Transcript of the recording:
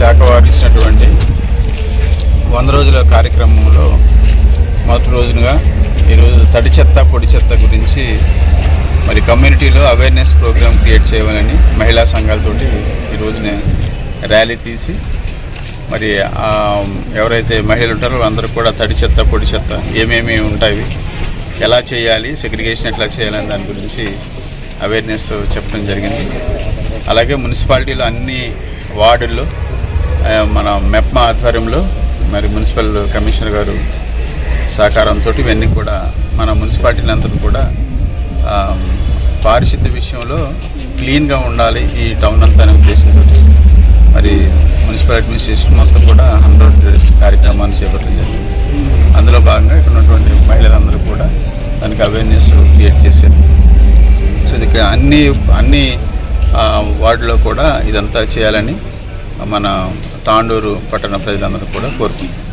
శాఖ వారు ఇచ్చినటువంటి వంద రోజుల కార్యక్రమంలో మొదటి రోజునగా ఈరోజు తడి చెత్త పొడి చెత్త గురించి మరి కమ్యూనిటీలో అవేర్నెస్ ప్రోగ్రామ్ క్రియేట్ చేయాలని మహిళా సంఘాలతోటి ఈ ర్యాలీ తీసి మరి ఎవరైతే మహిళలు ఉంటారో అందరూ కూడా తడి చెత్త పొడి చెత్త ఏమేమి ఉంటాయి ఎలా చేయాలి సెగ్రిగేషన్ ఎట్లా చేయాలని దాని గురించి అవేర్నెస్ చెప్పడం జరిగింది. అలాగే మున్సిపాలిటీలో అన్ని వార్డుల్లో మన మెప్మా ఆధ్వర్యంలో మరి మున్సిపల్ కమిషనర్ గారు సహకారంతో ఇవన్నీ కూడా మన మున్సిపాలిటీలందరూ కూడా పారిశుద్ధ్య విషయంలో క్లీన్గా ఉండాలి ఈ టౌన్ అంతా అనే ఉద్దేశంతో మరి మున్సిపల్ అడ్మినిస్ట్రేషన్ మొత్తం కూడా హండ్రెడ్ డేస్ కార్యక్రమాన్ని చేపట్టడం జరిగింది. అందులో భాగంగా ఇక్కడ ఉన్నటువంటి మహిళలందరూ కూడా దానికి అవేర్నెస్ క్రియేట్ చేసేది సో ఇది అన్ని అన్ని వార్డులో కూడా ఇదంతా చేయాలని మన తాండూరు పట్టణ ప్రజలందరూ కూడా కోరుకుంటున్నారు